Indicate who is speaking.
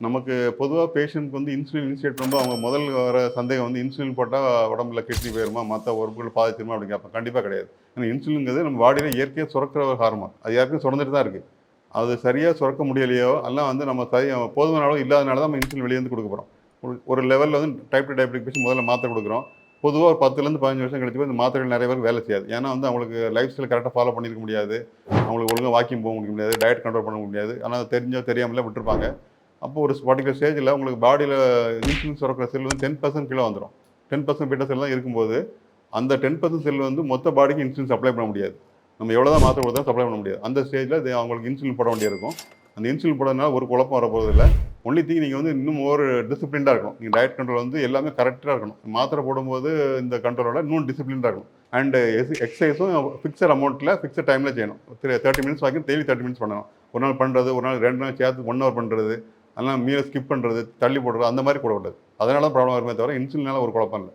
Speaker 1: நமக்கு பொதுவாக பேஷண்ட்க்கு வந்து இன்சுலின் இனிஷியேட் பண்ணும்போது அவங்க முதல் வர சந்தேகம் வந்து இன்சுலின் போட்டால் உடம்புல கிட்னி போயிருமா? மற்ற உறுப்புகள் பாதிச்சிருமா அப்படின்னு கேட்பாங்க. கண்டிப்பாக கிடையாது. ஏன்னா இன்சுலின்ங்கிறது நம்ம பாடியில் இயற்கையாக சுரக்கிற ஒரு ஹார்மோன் அது யாருக்கும் சுரந்துட்டு தான் இருக்குது அது சரியாக சுரக்க முடியலையோ எல்லாம் வந்து நம்ம சரி போதுமான அளவு இல்லாதனால தான் நம்ம இன்சுலின் வெளியே வந்து கொடுக்க போகிறோம் ஒரு- ஒரு லெவலில் வந்து டைப் டு டயபெட்டிக் பேஷன் முதல்ல மாத்திரை கொடுக்குறோம். பொதுவாக ஒரு பத்துலேருந்து பதினஞ்சு வருஷம் கழிச்சு போய் இந்த மாத்திரைகள் நிறைய பேருக்கு வேலை செய்யாது. ஏன்னா வந்து அவங்களுக்கு லைஃப் ஸ்டைல் கரெக்டாக ஃபாலோ பண்ணியிருக்க முடியாது. அவங்களுக்கு ஒழுங்காக வாக்கிங் போக முடியாது. டயட் கண்ட்ரோல் பண்ண முடியாது. ஆனால் தெரிஞ்சோ தெரியாமலே விட்டுருப்பாங்க. அப்போ ஒரு பர்டிகுலர் ஸ்டேஜில் உங்களுக்கு பாடியில் இன்சுலின் சுரக்கிற செல் வந்து டென் பர்சன்ட் கீழே வந்துடும் டென் பர்சன்ட் பீட்டா செல் தான் இருக்கும்போது அந்த டென் பர்சன்ட் செல் வந்து மொத்த பாடிக்கு இன்சுலின் சப்ளை பண்ண முடியாது. நம்ம எவ்வளோ தான் மாத்திரை கொடுத்தா சப்ளை பண்ண முடியாது. அந்த ஸ்டேஜில் இது அவங்களுக்கு இன்சுலின் போட வேண்டியிருக்கும். அந்த இன்சுலின் போடுறதுனால ஒரு குழப்பம் வரப்போகிறது இல்லை ஒன்லி திங் நீங்கள் வந்து இன்னும் ஒரு டிசிப்ளின்டாக இருக்கணும். நீங்கள் டயட் கண்ட்ரோல் வந்து எல்லாமே கரெக்டாக இருக்கணும். மாத்திரை போடும்போது இந்த கண்ட்ரோலோட இன்னும் டிசிப்ளின்டாக இருக்கணும். அண்ட் எக்ஸசைஸும் ஃபிக்ஸட் அமௌண்ட்டில் ஃபிக்ஸட் டைமில் செய்யணும். தேர்ட்டி மினிட்ஸ் வாக்கி டெய்லி தேர்ட்டி மினிட்ஸ் பண்ணணும். ஒரு நாள் பண்ணுறது ஒரு நாள் ரெண்டு நாள் சேர்த்து ஒன் ஹவர் பண்ணுறது அதெல்லாம் மீலை ஸ்கிப் பண்ணுறது தள்ளி போடுறது அந்த மாதிரி போடக்கூடாது அதனால தான் ப்ராப்ளம் வருமே தவிர இன்சுலினால ஒரு குழப்பம் இல்லை.